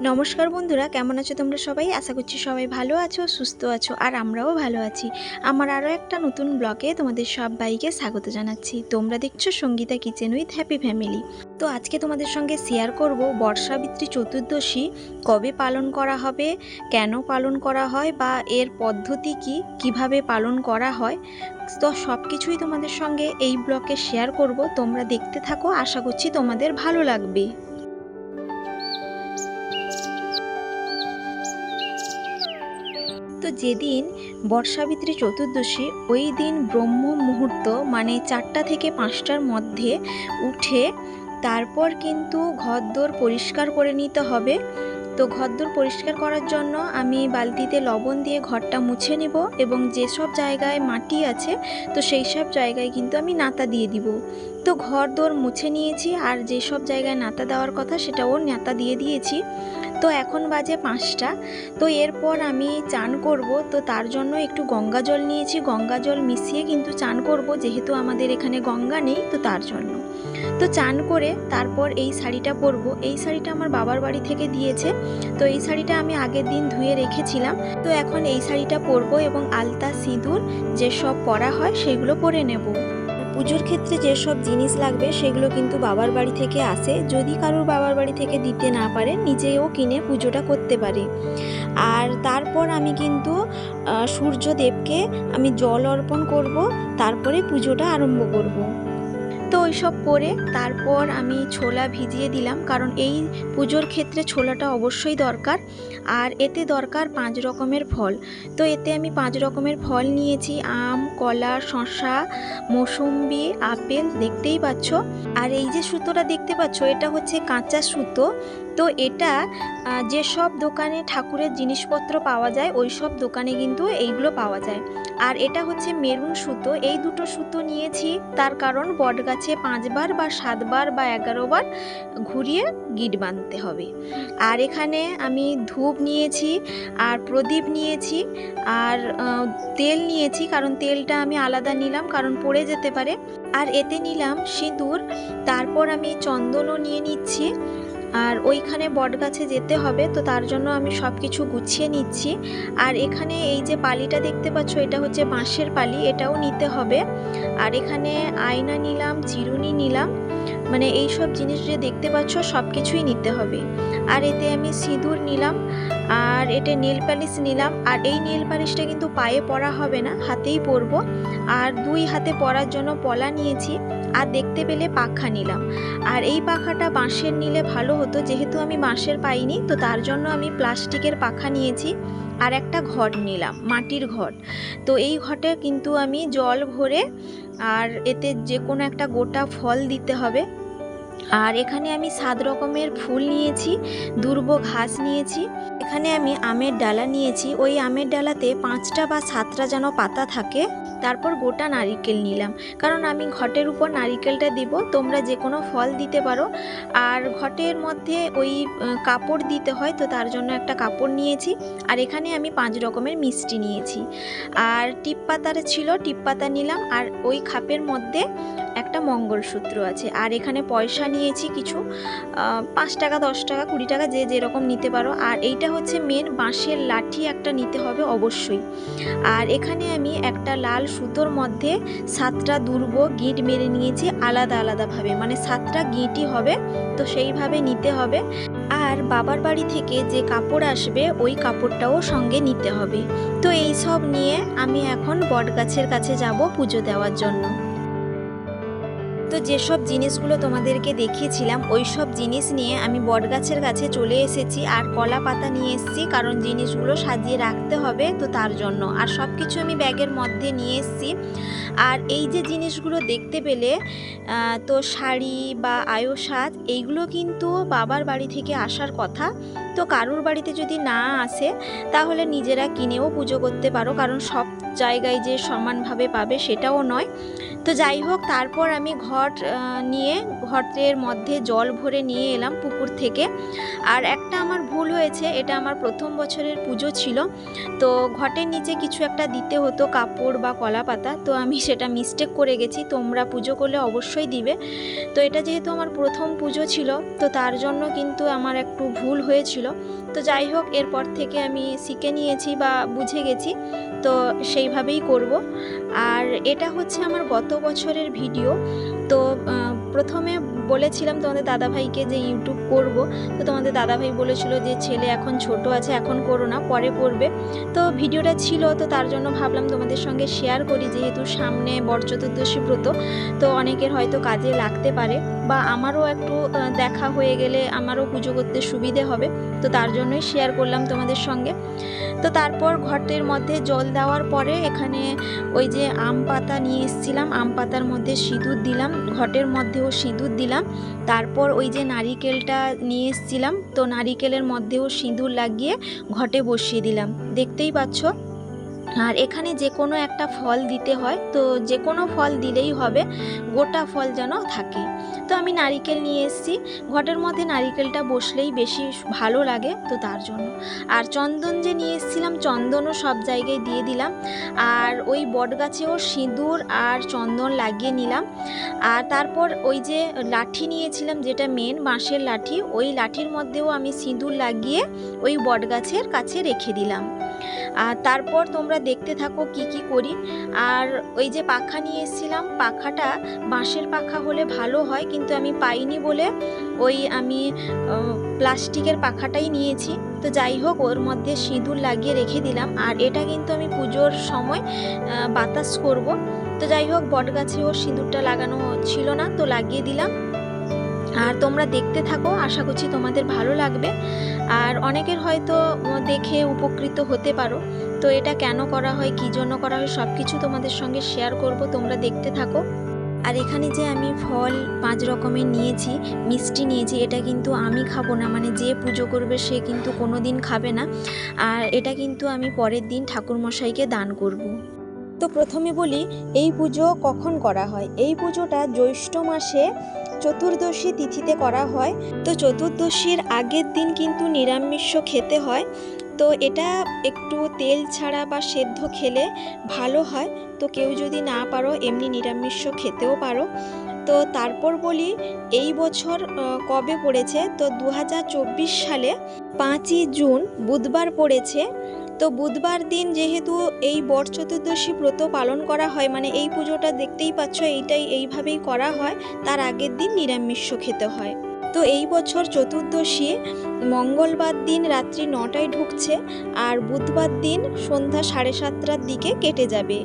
নমস্কার বন্ধুরা, কেমন আছো তোমরা সবাই? আশা করছি সবাই ভালো আছো, সুস্থ আছো, আর আমরাও ভালো আছি। আমার আরও একটা নতুন ব্লগে তোমাদের সবাইকে স্বাগত জানাচ্ছি। তোমরা দেখছ Sangeeta kitchen with happy family. তো আজকে তোমাদের সঙ্গে শেয়ার করব বর্ষাবৃত্তি চতুর্দশী, কবে পালন করা হবে, কেন পালন করা হয়, বা এর পদ্ধতি কি, কীভাবে পালন করা হয়। তো সব কিছুই তোমাদের সঙ্গে এই ব্লগে শেয়ার করব। তোমরা দেখতে থাকো, আশা করছি তোমাদের ভালো লাগবে। যেদিন বর্ষাবিত্রী চতুর্দশী, ওই দিন ব্রহ্ম মুহূর্ত মানে চারটা থেকে পাঁচটার মধ্যে উঠে তারপর কিন্তু ঘরদোর পরিষ্কার করে নিতে হবে। তো ঘরদোর পরিষ্কার করার জন্য আমি বালতিতে লবণ দিয়ে ঘরটা মুছে নিব এবং যেসব জায়গায় মাটি আছে, তো সেই সব জায়গায় কিন্তু আমি নাতা দিয়ে দিব। তো ঘর দোর মুছে নিয়েছি আর যেসব জায়গায় নাতা দেওয়ার কথা সেটাও নাতা দিয়ে দিয়েছি। তো এখন বাজে পাঁচটা। তো এরপর আমি চান করব, তো তার জন্য একটু গঙ্গা জল নিয়েছি। গঙ্গা জল মিশিয়ে কিন্তু চান করব, যেহেতু আমাদের এখানে গঙ্গা নেই, তো তার জন্য। তো চান করে তারপর এই শাড়িটা পরবো। এই শাড়িটা আমার বাবার বাড়ি থেকে দিয়েছে। তো এই শাড়িটা আমি আগের দিন ধুয়ে রেখেছিলাম। তো এখন এই শাড়িটা পরবো এবং আলতা সিঁদুর যেসব পরা হয়, সেগুলো পরে নেব। পুজোর ক্ষেত্রে যেসব জিনিস লাগবে সেগুলো কিন্তু বাবার বাড়ি থেকে আসে। যদি কারোর বাবার বাড়ি থেকে দিতে না পারে, নিজেও কিনে পুজোটা করতে পারে। আর তারপর আমি কিন্তু সূর্যদেবকে আমি জল অর্পণ করব, তারপরে পুজোটা আরম্ভ করব। তো ওইসব করে তারপর আমি ছোলা ভিজিয়ে দিলাম, কারণ এই পুজোর ক্ষেত্রে ছোলাটা অবশ্যই দরকার। আর এতে দরকার পাঁচ রকমের ফল। তো এতে আমি পাঁচ রকমের ফল নিয়েছি, আম, কলা, শসা, মৌসুম্বি, আপেল, দেখতেই পাচ্ছ। আর এই যে সুতোটা দেখতে পাচ্ছ, এটা হচ্ছে কাঁচা সুতো। তো এটা আহ, যেসব দোকানে ঠাকুরের জিনিসপত্র পাওয়া যায় ওই সব দোকানে কিন্তু এইগুলো পাওয়া যায়। আর এটা হচ্ছে মেরুন সুতো এই দুটো সুতো নিয়েছি তার কারণ বটগাছে পাঁচবার বা সাতবার বা এগারোবার ঘুরিয়ে গিট বাঁধতে হবে। আর এখানে আমি ধূপ নিয়েছি আর প্রদীপ নিয়েছি আর তেল নিয়েছি কারণ তেলটা আমি আলাদা নিলাম কারণ পড়ে যেতে পারে। আর এতে নিলাম সিঁদুর তারপর আমি চন্দনও নিয়ে নিচ্ছি। আর ওইখানে বটগাছে যেতে হবে, তো তার জন্য আমি সব কিছু গুছিয়ে নিচ্ছি। আর এখানে এই যে পালিটা দেখতে পাচ্ছ, এটা হচ্ছে বাঁশের পালি, এটাও নিতে হবে। আর এখানে আয়না নিলাম, চিরুনি নিলাম। মানে এই সব জিনিস যে দেখতে পাচ্ছ সব কিছুই নিতে হবে। আর এতে আমি সিঁদুর নিলাম, আর এতে নেল পালিশ নিলাম, আর এই নেল পালিশটা কিন্তু পায়ে পরা হবে না, হাতেই পরবো। আর দুই হাতে পরার জন্য পলা নিয়েছি, আর দেখতে পেলে পাখা নিলাম। আর এই পাখাটা বাঁশের নিলে ভালো হতো, যেহেতু আমি বাঁশের পাইনি, তো তার জন্য আমি প্লাস্টিকের পাখা নিয়েছি, আর একটা ঘট নিলাম, মাটির ঘট। তো এই ঘটে কিন্তু আমি জল ভরে আর এতে যে কোনো একটা গোটা ফল দিতে হবে। আর এখানে আমি সাত রকমের ফুল নিয়েছি, দুর্ব ঘাস নিয়েছি। এখানে আমি আমের ডালা নিয়েছি। ওই আমের ডালাতে পাঁচটা বা সাতটা যেন পাতা থাকে। তারপর গোটা নারিকেল নিলাম। কারণ আমি ঘটের উপর নারিকেলটা দিব, তোমরা যে কোনো ফল দিতে পারো। আর ঘটের মধ্যে ওই কাপড় দিতে হয়, তো তার জন্য একটা কাপড় নিয়েছি। আর এখানে আমি পাঁচ রকমের মিষ্টি নিয়েছি। আর টিপ পাতার ছিল, টিপ পাতা নিলাম। আর ওই খাপের মধ্যে একটা মঙ্গলসূত্র আছে। আর এখানে পয়সা নিয়েছি কিছু পাঁচ টাকা, দশ টাকা, কুড়ি টাকা, যে যেরকম নিতে পারো। আর এইটা হচ্ছে মেন বাঁশের লাঠি একটা নিতে হবে অবশ্যই। আর এখানে আমি একটা লাল সুতোর মধ্যে সাতটা দুর্ব গিট মেরে নিয়েছি আলাদা আলাদাভাবে। মানে সাতটা গিঁটই হবে, তো সেইভাবে নিতে হবে। আর বাবার বাড়ি থেকে যে কাপড় আসবে, ওই কাপড়টাও সঙ্গে নিতে হবে। তো এই সব নিয়ে আমি এখন বট গাছের কাছে যাব পুজো দেওয়ার জন্য। তো যেসব জিনিসগুলো তোমাদেরকে দেখিয়েছিলাম ওই সব জিনিস নিয়ে আমি বটগাছের কাছে চলে এসেছি আর কলা পাতা নিয়ে এসেছি, কারণ জিনিসগুলো সাজিয়ে রাখতে হবে তো তার জন্য। আর সব কিছু আমি ব্যাগের মধ্যে নিয়ে এসেছি। আর এই যে জিনিসগুলো দেখতে পেলে তো শাড়ি বা আয়ুসাজ এইগুলো কিন্তু বাবার বাড়ি থেকে আসার কথা। তো কারুর বাড়িতে যদি না আসে, তাহলে নিজেরা কিনেও পুজো করতে পারো। কারণ সব জায়গায় যে সমানভাবে পাবে সেটাও নয়। তো যাই হোক, তারপর আমি ঘট নিয়ে ঘটের মধ্যে জল ভরে নিয়ে এলাম পুকুর থেকে। আর একটা আমার ভুল হয়েছে, এটা আমার প্রথম বছরের পুজো ছিল। তো ঘটের নিচে কিছু একটা দিতে হতো, কাপড় বা কলা পাতা তো আমি সেটা মিস্টেক করে গেছি, তোমরা পুজো করলে অবশ্যই দিবে। তো এটা যেহেতু আমার প্রথম পুজো ছিল, তো তার জন্য কিন্তু আমার একটু ভুল হয়েছিল। তো যাই হোক, এরপর থেকে আমি শিখে নিয়েছি বা বুঝে গেছি, তো সেইভাবেই করব। আর এটা হচ্ছে আমার গত বছরের ভিডিও। তো প্রথমে বলেছিলাম তোমাদের দাদাভাইকে যে ইউটিউব করব, তো তোমাদের দাদাভাই বলেছিল যে ছেলে এখন ছোট আছে, এখন করো না, পরে করবে। তো ভিডিওটা ছিল, তো তার জন্য ভাবলাম তোমাদের সঙ্গে শেয়ার করি, যেহেতু সামনে বড় চতুর্দশী ব্রত, তো অনেকের হয়তো কাজে লাগতে পারে। বা আমারও একটু দেখা হয়ে গেলে আমারও পুজো করতে সুবিধে হবে। তো তার জন্যই শেয়ার করলাম তোমাদের সঙ্গে। তো তারপর ঘটের মধ্যে জল দেওয়ার পরে এখানে ওই যে আম পাতা নিয়ে এসেছিলাম। আম পাতার মধ্যে সিঁদুর দিলাম। ঘটের মধ্যেও সিঁদুর দিলাম। তারপর ওই যে নারিকেলটা নিয়ে এসেছিলাম। তো নারিকেলের মধ্যেও সিঁদুর লাগিয়ে ঘটে বসিয়ে দিলাম। দেখতেই পাচ্ছ? আর এখানে যে কোনো একটা ফল দিতে হয়, তো যে কোনো ফল দিলেই হবে, গোটা ফল যেন থাকে। তো আমি নারিকেল নিয়ে এসেছি। ঘটের মধ্যে নারিকেলটা বসলেই বেশি ভালো লাগে, তো তার জন্য। আর চন্দন যে নিয়ে এসেছিলাম, চন্দনও সব জায়গায় দিয়ে দিলাম। আর ওই বট গাছেও সিঁদুর আর চন্দন লাগিয়ে নিলাম। আর তারপর ওই যে লাঠি নিয়েছিলাম, যেটা মেন বাঁশের লাঠি, ওই লাঠির মধ্যেও আমি সিঁদুর লাগিয়ে ওই বট গাছের কাছে রেখে দিলাম। আর তারপর তোমরা দেখতে থাকো কি কি করি। আর ওই যে পাখা নিয়ে এসেছিলাম, পাখাটা বাঁশের পাখা হলে ভালো হয়, কিন্তু আমি পাইনি বলে ওই আমি প্লাস্টিকের পাখাটাই নিয়েছি। তো যাই হোক, ওর মধ্যে সিঁদুর লাগিয়ে রেখে দিলাম। আর এটা কিন্তু আমি পুজোর সময় বাতাস করব। তো যাই হোক বট গাছেও সিঁদুরটা লাগানো ছিল না, তো লাগিয়ে দিলাম। আর তোমরা দেখতে থাকো, আশা করছি তোমাদের ভালো লাগবে। আর অনেকের হয়তো দেখে উপকৃত হতে পারো। তো এটা কেন করা হয়, কী জন্য করা হয় সব কিছু তোমাদের সঙ্গে শেয়ার করব, তোমরা দেখতে থাকো। আর এখানে যে আমি ফল পাঁচ রকমের নিয়েছি, মিষ্টি নিয়েছি, এটা কিন্তু আমি খাব না। মানে যে পুজো করবে সে কিন্তু কোনো দিন খাবে না। আর এটা কিন্তু আমি পরের দিন ঠাকুরমশাইকে দান করব। তো প্রথমে বলি, এই পুজো কখন করা হয়? এই পুজোটা জ্যৈষ্ঠ মাসে চতুর্দশী তিথিতে করা হয়। তো চতুর্দশীর আগের দিন কিন্তু নিরামিষ খেতে হয়। তো এটা একটু তেল ছাড়া বা সেদ্ধ খেলে ভালো হয়। তো কেউ যদি না পারো, এমনি নিরামিষ খেতেও পারো। তো তারপর বলি, এই বছর কবে পড়েছে? তো দু হাজার চব্বিশ সালে পাঁচই জুন বুধবার পড়েছে। তো বুধবার দিন যেহেতু এই বট চতুর্দশী ব্রত পালন করা হয় মানে এই পুজোটা দেখতেই পাচ্ছ এইটাই এইভাবেই করা হয়, তার আগের দিন নিরামিষ খেতে হয়। তো এই বছর চতুর্দশী মঙ্গলবার দিন রাত্রি নটায় ঢুকছে আর বুধবার দিন সন্ধ্যা সাড়ে সাতটার দিকে কেটে যাবে।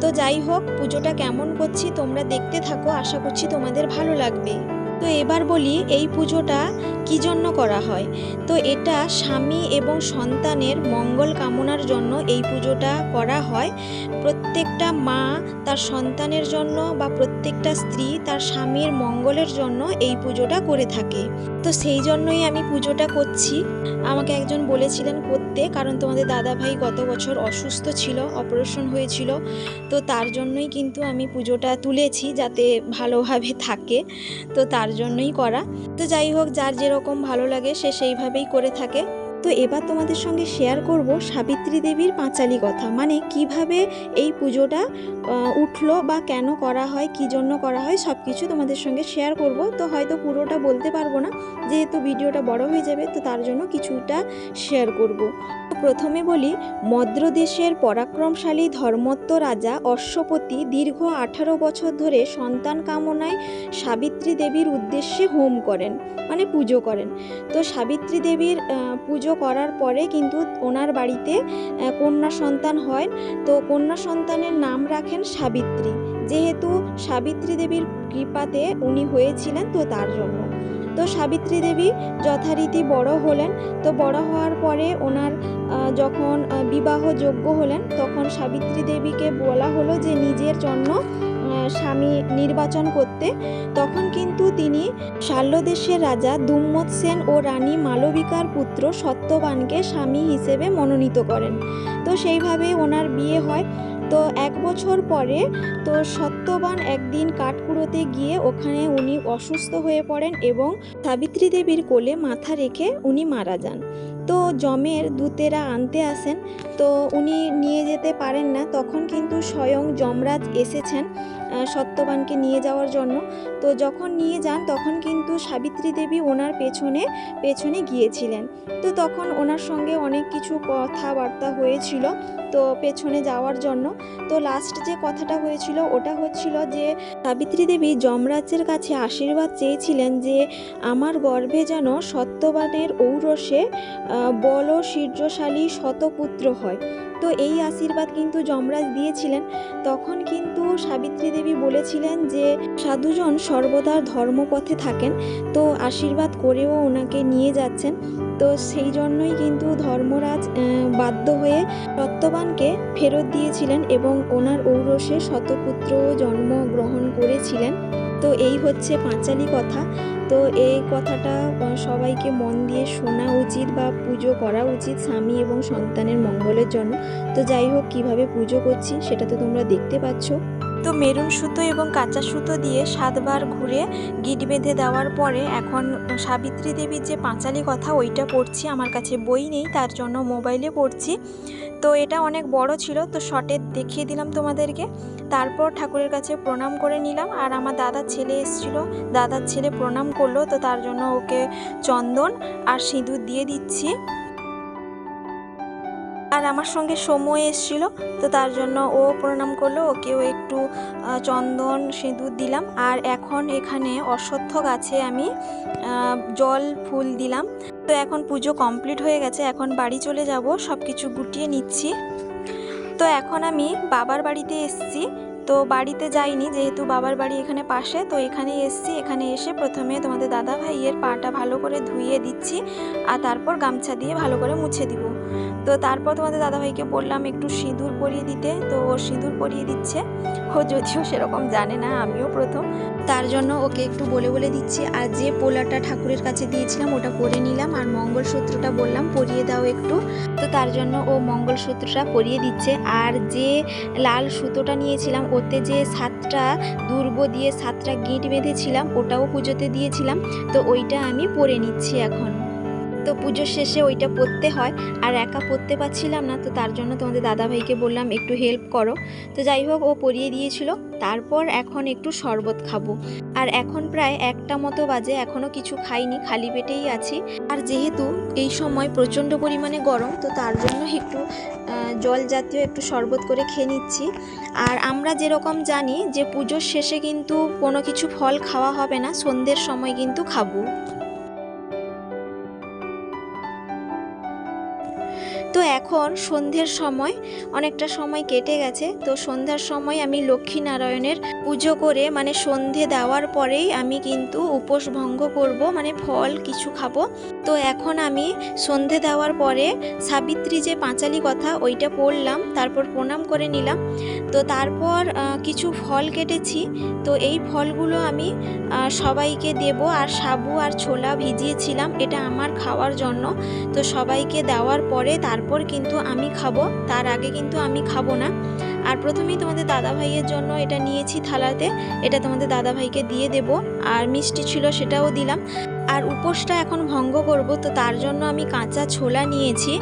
তো যাই হোক, পুজোটা কেমন করছি তোমরা দেখতে থাকো, আশা করছি তোমাদের ভালো লাগবে। তো এবার বলি, এই পুজোটা কী জন্য করা হয়? তো এটা স্বামী এবং সন্তানের মঙ্গল কামনার জন্য এই পুজোটা করা হয়। প্রত্যেকটা মা তার সন্তানের জন্য বা প্রত্যেকটা স্ত্রী তার স্বামীর মঙ্গলের জন্য এই পুজোটা করে থাকে। তো সেই জন্যই আমি পুজোটা করছি। আমাকে একজন বলেছিলেন করতে, কারণ তোমাদের দাদা ভাই গত বছর অসুস্থ ছিল, অপারেশন হয়েছিল। তো তার জন্যই কিন্তু আমি পুজোটা তুলেছি যাতে ভালোভাবে থাকে। তো তার জন্যই করা। তো যাই হোক, যার যেরকম ভালো লাগে সে সেইভাবেই করে থাকে। তো এবার তোমাদের সঙ্গে শেয়ার করব সাবিত্রী দেবীর পাঁচালি কথা। মানে কীভাবে এই পুজোটা উঠল বা কেন করা হয়, কী জন্য করা হয় সব কিছু তোমাদের সঙ্গে শেয়ার করব। তো হয়তো পুরোটা বলতে পারব না, যেহেতু ভিডিওটা বড় হয়ে যাবে, তো তার জন্য কিছুটা শেয়ার করব। প্রথমে বলি মদ্রদেশের পরাক্রমশালী ধর্মত্ব রাজা অশ্বপতি দীর্ঘ আঠারো বছর ধরে সন্তান কামনায় সাবিত্রী দেবীর উদ্দেশ্যে হোম করেন মানে পুজো করেন। তো সাবিত্রী দেবীর পুজো করার পরে কিন্তু ওনার বাড়িতে কন্যা সন্তান হয়। তো কন্যা সন্তানের নাম রাখেন সাবিত্রী। যেহেতু সাবিত্রী দেবীর কৃপাতে উনি হয়েছিলেন, তো তার জন্য। তো সাবিত্রী দেবী যথারীতি বড় হলেন। তো বড় হওয়ার পরে ওনার যখন বিবাহ যোগ্য হলেন, তখন সাবিত্রী দেবীকে বলা হলো যে নিজের জন্য স্বামী নির্বাচন করতে, তখন কিন্তু তিনি শাল্যদেশের রাজা দুম্মত সেন ও রানী মালবিকার পুত্র সত্যবানকে স্বামী হিসেবে মনোনীত করেন। তো সেইভাবে ওনার বিয়ে হয়। তো এক বছর পরে তো সত্যবান একদিন কাঠকুড়োতে গিয়ে ওখানে উনি অসুস্থ হয়ে পড়েন এবং সাবিত্রী দেবীর কোলে মাথা রেখে উনি মারা যান। তো জমের দূতেরা আনতে আসেন। তো উনি নিয়ে যেতে পারেন না। তখন কিন্তু স্বয়ং যমরাজ এসেছেন। সত্যবানকে নিয়ে যাওয়ার জন্য। তো যখন নিয়ে যান, তখন কিন্তু সাবিত্রী দেবী ওনার পেছনে পেছনে গিয়েছিলেন। তো তখন ওনার সঙ্গে অনেক কিছু কথাবার্তা হয়েছিল, তো পেছনে যাওয়ার জন্য। তো লাস্ট যে কথাটা হয়েছিল, ওটা হচ্ছিল যে, সাবিত্রী দেবী যমরাজের কাছে আশীর্বাদ চেয়েছিলেন যে, আমার গর্ভে যেন সত্যবানের ঔরসে বল শীর্যশালী শতপুত্র হয়। তো এই আশীর্বাদ কিন্তু যমরাজ দিয়েছিলেন। তখন কিন্তু সাবিত্রী দেবী বলেছিলেন যে, সাধুজন সর্বদা ধর্মপথে থাকেন, তো আশীর্বাদ করেও ওনাকে নিয়ে যাচ্ছেন। তো সেই জন্যই কিন্তু ধর্মরাজ বাধ্য হয়ে সত্যবানকে ফেরত দিয়েছিলেন এবং ওনার ঔরসে শতপুত্র জন্মগ্রহণ করেছিলেন। তো এই হচ্ছে পাঁচালি কথা। তো এই কথাটা সবাইকে মন দিয়ে শোনা উচিত বা পুজো করা উচিত স্বামী এবং সন্তানের মঙ্গলের জন্য। তো যাই হোক, কীভাবে পুজো করছি সেটা তো তোমরা দেখতে পাচ্ছ। তো মেরুন সুতো এবং কাঁচা সুতো দিয়ে সাতবার ঘুরে গিট বেঁধে দেওয়ার পরে এখন সাবিত্রী দেবীর যে পাঁচালি কথা, ওইটা পড়ছি। আমার কাছে বই নেই, তার জন্য মোবাইলে পড়ছি। তো এটা অনেক বড় ছিল, তো শর্টে দেখিয়ে দিলাম তোমাদেরকে। তারপর ঠাকুরের কাছে প্রণাম করে নিলাম। আর আমার দাদার ছেলে এসেছিল, দাদার ছেলে প্রণাম করল, তো তার জন্য ওকে চন্দন আর সিঁদুর দিয়ে দিচ্ছি। আমার সঙ্গে সময় এসেছিল, তো তার জন্য ও প্রণাম করল, ওকেও একটু চন্দন সিঁদুর দিলাম। আর এখন এখানে অশ্বত্থ গাছে আমি জল, ফুল দিলাম। তো এখন পুজো কমপ্লিট হয়ে গেছে, এখন বাড়ি চলে যাব সব কিছু গুটিয়ে নিচ্ছি। তো এখন আমি বাবার বাড়িতে এসেছি, তো বাড়িতে যাইনি, যেহেতু বাবার বাড়ি এখানে পাশে, তো এখানে এসেছি, এখানে এসে প্রথমে তোমাদের দাদা ভাইয়ের পাটা ভালো করে ধুইয়ে দিচ্ছি, আর তারপর গামছা দিয়ে ভালো করে মুছে দিব। তো তারপর তোমাদের দাদাভাইকে বললাম একটু সিঁদুর পরিয়ে দিতে, তো ও সিঁদুর পরিয়ে দিচ্ছে। ও যদিও সেরকম জানে না, আমিও প্রথম। তার জন্য ওকে একটু বলে বলে দিচ্ছি। আর যে পোলাটা ঠাকুরের কাছে দিয়েছিলাম, ওটা পরে নিলাম। আর মঙ্গলসূত্রটা বললাম, পরিয়ে দাও একটু। তো তার জন্য ও মঙ্গলসূত্রটা পরিয়ে দিচ্ছে। আর যে লাল সুতোটা নিয়েছিলাম, ওতে যে সাতটা দুর্ব দিয়ে সাতটা গিঁট বেঁধেছিলাম, ওটাও পুজোতে দিয়েছিলাম। তো ওইটা আমি পরে নিচ্ছি এখন। তো পুজোর শেষে ওইটা পরতে হয়। আর একা পরতে পারছিলাম না, তো তার জন্য তোমাদের দাদাভাইকে বললাম, একটু হেল্প করো। তো যাই হোক, ও পরিয়ে দিয়েছিল। তারপর এখন একটু শরবত খাব। আর এখন প্রায় একটা মতো বাজে এখনও কিছু খাইনি, খালি পেটেই আছি। আর যেহেতু এই সময় প্রচণ্ড পরিমাণে গরম, তো তার জন্য একটু জল জাতীয় একটু শরবত করে খেয়ে নিচ্ছি। আর আমরা যেরকম জানি যে পুজোর শেষে কিন্তু কোনো কিছু ফল খাওয়া হবে না, সন্ধ্যের সময় কিন্তু খাব। তো এখন সন্ধ্যের সময় অনেকটা সময় কেটে গেছে। তো সন্ধ্যার সময় আমি লক্ষ্মীনারায়ণের পুজো করে মানে সন্ধে দেওয়ার পরেই আমি কিন্তু উপোস ভঙ্গ করব মানে ফল কিছু খাব। তো এখন আমি সন্ধে দেওয়ার পরে সাবিত্রী যে পাঁচালি কথা ওইটা পড়লাম, তারপর প্রণাম করে নিলাম। তো তারপর কিছু ফল কেটেছি। তো এই ফলগুলো আমি সবাইকে দেব আর সাবু আর ছোলা ভিজিয়েছিলাম, এটা আমার খাওয়ার জন্য। তো সবাইকে দেওয়ার পরে তারপর কিন্তু আমি খাব, তার আগে কিন্তু আমি খাব না। আর প্রথমেই তোমাদের দাদা ভাইয়ের জন্য এটা নিয়েছি থালাতে, এটা তোমাদের দাদা ভাইকে দিয়ে দেব। আর মিষ্টি ছিল সেটাও দিলাম। আর উপোসটা এখন ভঙ্গ করব, তো তার জন্য আমি কাঁচা ছোলা নিয়েছি।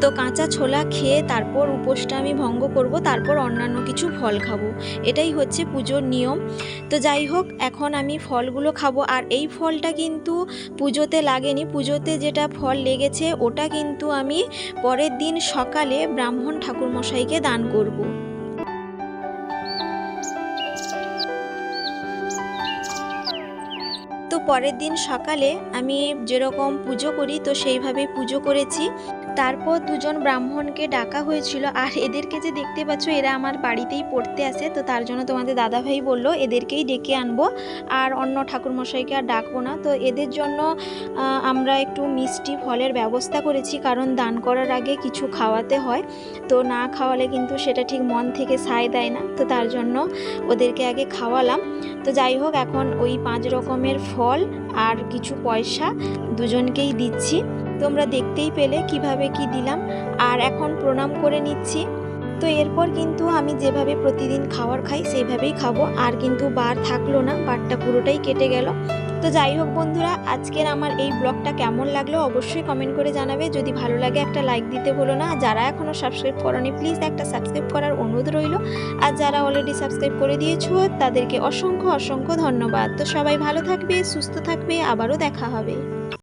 তো কাঁচা ছোলা খেয়ে তারপর উপোসটা আমি ভঙ্গ করব, তারপর অন্যান্য কিছু ফল খাব। এটাই হচ্ছে পুজোর নিয়ম। তো যাই হোক, এখন আমি ফলগুলো খাব। আর এই ফলটা কিন্তু পুজোতে লাগেনি। পুজোতে যেটা ফল লেগেছে, ওটা কিন্তু আমি পরের দিন সকালে ব্রাহ্মণ ঠাকুরমশাইকে দান করব। পরের দিন সকালে আমি যেরকম পুজো করি তো সেইভাবে পুজো করেছি। তারপর দুজন ব্রাহ্মণকে ডাকা হয়েছিল। আর এদেরকে যে দেখতে পাচ্ছ, এরা আমার বাড়িতেই পড়তে আসে। তো তার জন্য তোমাদের দাদাভাই বলল, এদেরকেই ডেকে আনব। আর অন্য ঠাকুরমশাইকে আর ডাকবো না। তো এদের জন্য আমরা একটু মিষ্টি ফলের ব্যবস্থা করেছি। কারণ দান করার আগে কিছু খাওয়াতে হয়। তো না খাওয়ালে কিন্তু সেটা ঠিক মন থেকে সায় দেয় না। তো তার জন্য ওদেরকে আগে খাওয়ালাম। তো যাই হোক, এখন ওই পাঁচ রকমের ফল আর কিছু পয়সা দুজনকেই দিচ্ছি। তোমরা দেখতেই পেলে কীভাবে কি দিলাম, আর এখন প্রণাম করে নিচ্ছি। তো এরপর কিন্তু আমি যেভাবে প্রতিদিন খাবার খাই, সেইভাবেই খাব। আর কিন্তু বার থাকল না, বারটা পুরোটাই কেটে গেল। তো যাই হোক বন্ধুরা, আজকের আমার এই ব্লগটা কেমন লাগল অবশ্যই কমেন্ট করে জানাবে। যদি ভালো লাগে একটা লাইক দিতে বলো না। যারা এখনও সাবস্ক্রাইব করনি প্লিজ একটা সাবস্ক্রাইব করার অনুরোধ রইল। আর যারা অলরেডি সাবস্ক্রাইব করে দিয়েছ, তাদেরকে অসংখ্য অসংখ্য ধন্যবাদ। তো সবাই ভালো থাকবে, সুস্থ থাকবে, আবারও দেখা হবে।